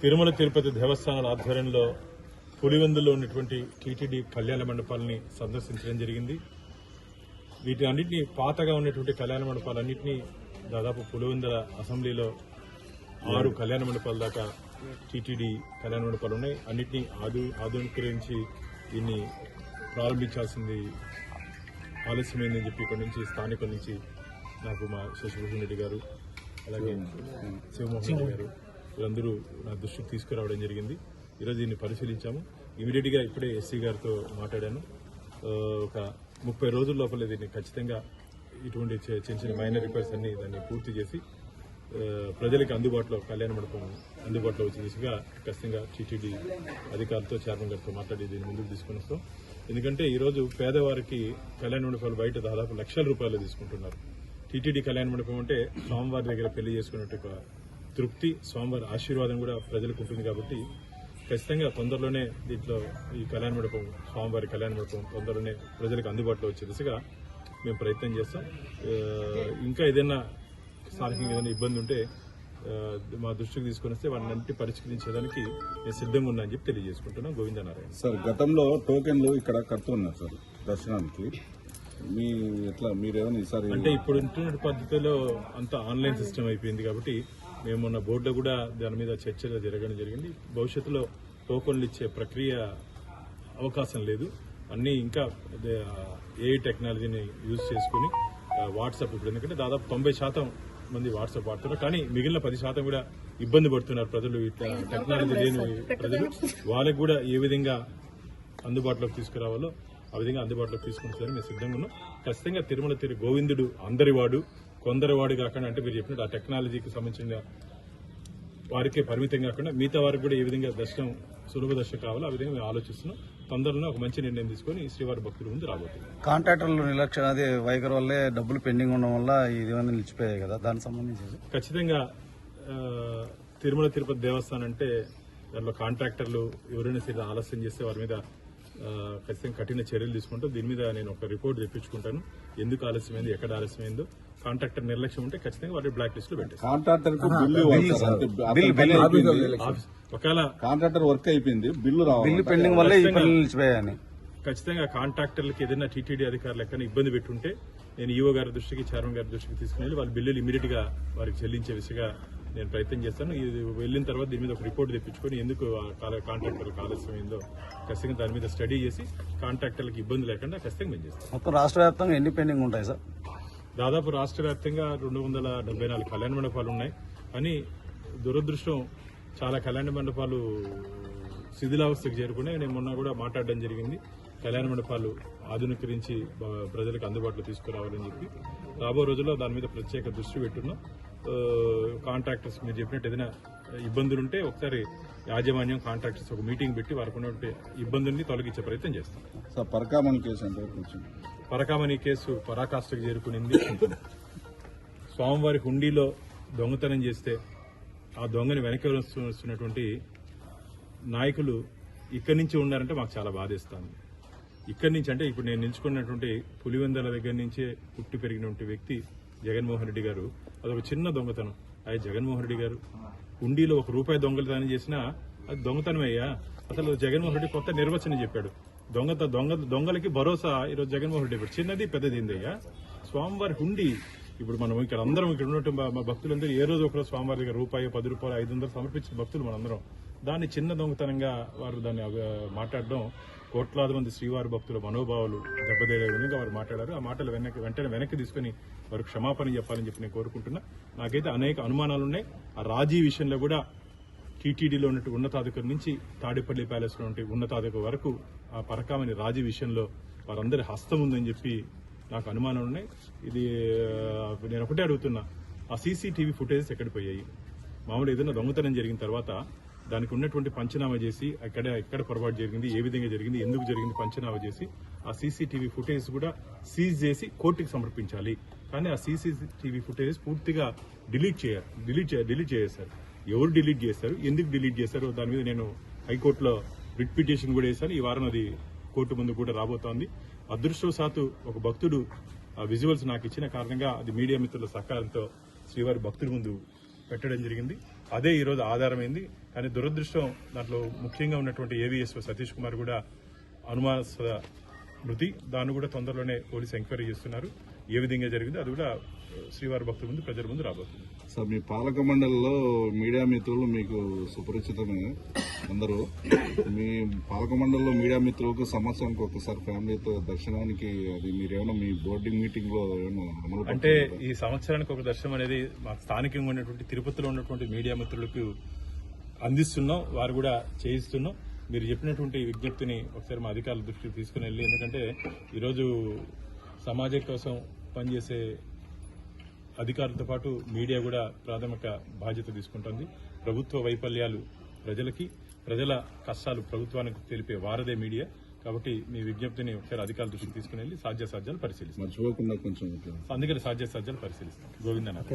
తిరుమల తిరుపతి దేవస్థానాల ఆధ్వర్యంలో పులివెందులో ఉన్నటువంటి టీటీడీ కళ్యాణ మండపాలని సందర్శించడం జరిగింది. వీటి అన్నింటినీ పాతగా ఉన్నటువంటి కళ్యాణ మండపాలన్నింటినీ దాదాపు పులివెందుల అసెంబ్లీలో ఆరు కళ్యాణ మండపాల దాకా టీటీడీ కళ్యాణ మండపాలు ఉన్నాయి. అన్నింటినీ ఆధు ఆధునీకరించి దీన్ని ప్రారంభించాల్సింది ఆలస్యమైందని చెప్పి ఇక్కడి నుంచి స్థానికుల నుంచి నాకు మా శశిభూషణ్ రెడ్డి గారు. అలాగే శివమోహన్ గారు వీళ్ళందరూ నా దృష్టికి తీసుకురావడం జరిగింది. ఈరోజు దీన్ని పరిశీలించాము. ఇమీడియట్గా ఇప్పుడే ఎస్సీ గారితో మాట్లాడాను. ఒక ముప్పై రోజుల లోపల దీన్ని ఖచ్చితంగా ఇటువంటి చిన్న చిన్న మైనర్ రిపేర్స్ అన్ని దాన్ని పూర్తి చేసి ప్రజలకు అందుబాటులో కళ్యాణ మండపం అందుబాటులో వచ్చే దిశగా ఖచ్చితంగా టీటీడీ అధికారులతో చైర్మన్ గారితో మాట్లాడి దీన్ని ముందుకు తీసుకుని వస్తాం. ఎందుకంటే ఈరోజు పేదవారికి కళ్యాణ మండపాలు బయట దాదాపు లక్షల రూపాయలు తీసుకుంటున్నారు. టీటీడీ కళ్యాణ మండపం అంటే స్వామివారి దగ్గర పెళ్ళి చేసుకున్నట్టు ఒక తృప్తి స్వామివారి ఆశీర్వాదం కూడా ప్రజలకు ఉంటుంది కాబట్టి ఖచ్చితంగా తొందరలోనే దీంట్లో ఈ కళ్యాణ మండపం స్వామివారి కళ్యాణ మండపం తొందరలోనే ప్రజలకు అందుబాటులో వచ్చే దిశగా మేము ప్రయత్నం చేస్తాం. ఇంకా ఏదైనా స్థానికంగా ఏదైనా ఇబ్బంది ఉంటే మా దృష్టికి తీసుకొని వస్తే వాటిని అన్నిటి పరిష్కరించడానికి నేను సిద్ధంగా ఉన్నా అని చెప్పి తెలియజేసుకుంటున్నాను గోవిందనారాయణ. సార్ గతంలో టోకెన్లు ఇక్కడ కడుతున్నారు సార్ దర్శనానికి. మీ ఎట్లా మీరేమైనా ఈసారి అంటే ఇప్పుడు ఉంటున్న పద్ధతిలో అంతా ఆన్లైన్ సిస్టమ్ అయిపోయింది కాబట్టి మేము మొన్న బోర్డులో కూడా దాని మీద చర్చలు జరగడం జరిగింది. భవిష్యత్తులో టోకన్లు ఇచ్చే ప్రక్రియ అవకాశం లేదు. అన్ని ఇంకా ఏ టెక్నాలజీని యూజ్ చేసుకుని వాట్సాప్ ఇప్పుడు ఎందుకంటే దాదాపు తొంభై శాతం మంది వాట్సాప్ వాడుతున్నారు. కానీ మిగిలిన పది శాతం కూడా ఇబ్బంది పడుతున్నారు ప్రజలు. ఇట్లా టెక్నాలజీ లేని ప్రజలు వాళ్ళకి కూడా ఏ విధంగా అందుబాటులోకి తీసుకురావాలో ఆ విధంగా అందుబాటులోకి తీసుకుంటుందని మేము సిద్ధంగా ఉన్నాం. ఖచ్చితంగా తిరుమల తిరు గోవిందుడు అందరివాడు కొందరివాడు కాకుండా అంటే మీరు చెప్పినట్టు ఆ టెక్నాలజీకి సంబంధించిన వారికే పరిమితం కాకుండా మిగతా వారికి కూడా ఏ విధంగా దర్శనం సులభ దర్శనం కావాలో? ఆ విధంగా మేము ఆలోచిస్తున్నాం. తొందరలో ఒక మంచి నిర్ణయం తీసుకొని శ్రీవారి భక్తుల ముందు రాబోతుంది. కాంట్రాక్టర్లు నిర్లక్ష్యం అది వైఖరి వల్లే డబ్బులు పెండింగ్ ఉండడం వల్ల ఇది నిలిచిపోయాయి కదా దానికి సంబంధించి ఖచ్చితంగా తిరుమల తిరుపతి దేవస్థానం అంటే దాంట్లో కాంట్రాక్టర్లు ఎవరైనా సరే ఆలస్యం చేస్తే వారి మీద ఖచ్చితంగా కఠిన చర్యలు తీసుకుంటూ దీని మీద నేను ఒక రిపోర్ట్ తెప్పించుకుంటాను. ఎందుకు ఆలస్యమైంది ఎక్కడ ఆలస్యమైందో కాంట్రాక్టర్ నిర్లక్ష్యం ఉంటే ఖచ్చితంగా వారి బ్లాక్ లిస్ట్లో పెట్టేస్తాను. ఆఫీస్ ఒకవేళ కాంట్రాక్టర్ వర్క్ అయిపోయింది బిల్లు రావాలి. బిల్లు పెండింగ్ వల్లే ఈ పనులు నిలిచిపోయాయని. ఖచ్చితంగా కాంట్రాక్టర్లకి ఏదైనా టీటీడీ అధికారులు ఎక్కడ ఇబ్బంది పెట్టుంటే నేను ఈవో గారి దృష్టికి చైర్మన్ గారి దృష్టికి తీసుకుని వెళ్ళి వాళ్ళ బిల్లులు ఇమీడియట్గా వారికి చెల్లించే విషయంగా నేను ప్రయత్నం చేస్తాను. ఇది వెళ్ళిన తర్వాత దీని మీద ఒక రిపోర్ట్ తెప్పించుకొని ఎందుకు ఆ కాల- కాంట్రాక్టర్లకు ఆలస్యమైందో ఖచ్చితంగా దాని మీద స్టడీ చేసి కాంట్రాక్టర్లకు ఇబ్బంది లేకుండా ఖచ్చితంగా మేము చేస్తాం. మొత్తం రాష్ట్ర వ్యాప్తంగా ఎన్ని పెండింగ్ ఉంటాయి సార్? దాదాపు రాష్ట్ర వ్యాప్తంగా రెండు వందల డెబ్బై నాలుగు కళ్యాణ మండపాలు ఉన్నాయి. కానీ దురదృష్టం చాలా కళ్యాణ మండపాలు శిథిలావస్థకు చేరుకున్నాయి. నేను మొన్న కూడా మాట్లాడడం జరిగింది. కళ్యాణ మండపాలు ఆధునీకరించి ప్రజలకు అందుబాటులో తీసుకురావాలని చెప్పి. రాబో రోజుల్లో దాని మీద ప్రత్యేక దృష్టి పెట్టున్నాం. కాంట్రాక్టర్స్ మీరు చెప్పినట్టు ఏదైనా ఇబ్బందులు ఉంటే ఒకసారి యాజమాన్యం కాంట్రాక్టర్స్ ఒక మీటింగ్ పెట్టి వారికి ఉన్నటువంటి ఇబ్బందుల్ని తొలగించే ప్రయత్నం చేస్తాం. సార్ పరకామణి కేసు అంటే పరకామణి కేసు పరాకాష్ఠకు చేరుకునింది. స్వామివారి హుండీలో దొంగతనం చేస్తే ఆ దొంగని వెనక్కి వస్తు- వస్తున్నటువంటి నాయకులు ఇక్కడి నుంచి ఉన్నారంటే మాకు చాలా బాధేస్తాను ఇక్కడి నుంచి అంటే ఇప్పుడు నేను నిల్చుకున్నటువంటి పులివెందల దగ్గర నుంచే పుట్టి పెరిగినటువంటి వ్యక్తి జగన్మోహన్ రెడ్డి గారు అదొక చిన్న దొంగతనం. అయ్యా జగన్మోహన్ రెడ్డి గారు హుండీలో ఒక రూపాయి దొంగతనం చేసినా అది దొంగతనం అయ్యా. అసలు జగన్మోహన్ రెడ్డి కొత్త నిర్వచనం చెప్పాడు. దొంగత దొంగ దొంగలకి భరోసా ఈరోజు జగన్మోహన్ రెడ్డి ఇప్పుడు చిన్నది పెద్దది ఏందయ్యా స్వామివారి హుండీ. ఇప్పుడు మనం ఇక్కడ అందరం ఇక్కడ ఉన్నట్టు మా భక్తులందరూ ఏ రోజు ఒకరోజు స్వామివారి దగ్గర రూపాయి పది రూపాయలు ఐదు వందలు సమర్పించిన భక్తులు మనందరం. దాన్ని చిన్న దొంగతనంగా వారు దాన్ని మాట్లాడడం కోట్లాది మంది శ్రీవారి భక్తుల మనోభావాలు దెబ్బతీయలే విధంగా వారు మాట్లాడారు. ఆ మాటలు వెనక్కి వెంటనే వెనక్కి తీసుకుని వారు క్షమాపణ చెప్పాలని చెప్పి నేను కోరుకుంటున్నా. నాకైతే అనేక అనుమానాలు ఉన్నాయి. ఆ రాజీ విషయంలో కూడా టీటీడీలో ఉన్నట్టు ఉన్నతాధికారి నుంచి తాడేపల్లి ప్యాలెస్లో ఉంటే ఉన్నతాధికారి వరకు ఆ పరకామని రాజీ విషయంలో వారందరి హస్తం ఉందని చెప్పి నాకు అనుమానాలు ఉన్నాయి. ఇది నేను ఒకటే అడుగుతున్నా. ఆ సీసీటీవీ ఫుటేజెస్ ఎక్కడ పోయాయి? మామూలు ఏదైనా దొంగతనం జరిగిన తర్వాత దానికి ఉన్నటువంటి పంచనామా చేసి అక్కడ ఎక్కడ పొరపాటు జరిగింది ఏ విధంగా జరిగింది ఎందుకు జరిగింది పంచనామా చేసి ఆ సీసీటీవీ ఫుటేజ్ కూడా సీజ్ చేసి కోర్టుకి సమర్పించాలి. కానీ ఆ సీసీటీవీ ఫుటేజ్ పూర్తిగా డిలీట్ చేయాలి డిలీట్ డిలీట్ చేసేశారు. ఎవరు డిలీట్ చేశారు? ఎందుకు డిలీట్ చేశారు దాని మీద నేను హైకోర్టులో రిట్ పిటిషన్ కూడా వేశాను. ఈ వారం అది కోర్టు ముందు కూడా రాబోతోంది. అదృష్టవశాత్తు ఒక భక్తుడు ఆ విజువల్స్ నాకు ఇచ్చిన కారణంగా అది మీడియా మిత్రుల సహకారంతో శ్రీవారి భక్తుల ముందు పెట్టడం జరిగింది. అదే ఈరోజు ఆధారమైంది. కానీ దురదృష్టం దాంట్లో ముఖ్యంగా ఉన్నటువంటి ఏవిఎస్ సతీష్ కుమార్ కూడా అనుమానాస్పద మృతి. దాన్ని కూడా తొందరలోనే పోలీసు ఎంక్వైరీ చేస్తున్నారు. ఏ విధంగా జరిగిందో అది కూడా శ్రీవారి భక్తుల ముందు ప్రజల ముందు రాబోతుంది. సార్ మీ పాలక మండలిలో మీడియా మిత్రులు మీకు సుపరిచితమే అందరూ. మీ పాలక మండలిలో మీడియా మిత్రులకు సంవత్సరానికి ఒకసారి ఫ్యామిలీతో దర్శనానికి అది మీరేమైనా మీ బోర్డింగ్ మీటింగ్లో ఏమైనా అంటే? ఈ సంవత్సరానికి ఒక దర్శనం అనేది మా స్థానికంగా ఉన్నటువంటి తిరుపతిలో ఉన్నటువంటి మీడియా మిత్రులకు అందిస్తున్నాం వారు కూడా చేయిస్తున్నాం. మీరు చెప్పినటువంటి విజ్ఞప్తిని ఒకసారి మా అధికారుల దృష్టికి తీసుకుని వెళ్ళి ఎందుకంటే ఈరోజు సమాజం కోసం పనిచేసే అధికారులతో పాటు మీడియా కూడా ప్రాథమిక బాధ్యత తీసుకుంటుంది. ప్రభుత్వ వైఫల్యాలు ప్రజలకి ప్రజల కష్టాలు ప్రభుత్వానికి తెలిపే వారదే మీడియా. కాబట్టి మీ విజ్ఞప్తిని ఒకసారి అధికారుల దృష్టికి తీసుకుని వెళ్ళి సాధ్యాసాధ్యాలు పరిశీలిస్తాం. అందుకని సాధ్యాసాధ్యాలు పరిశీలిస్తాం. గోవిందనాథ్.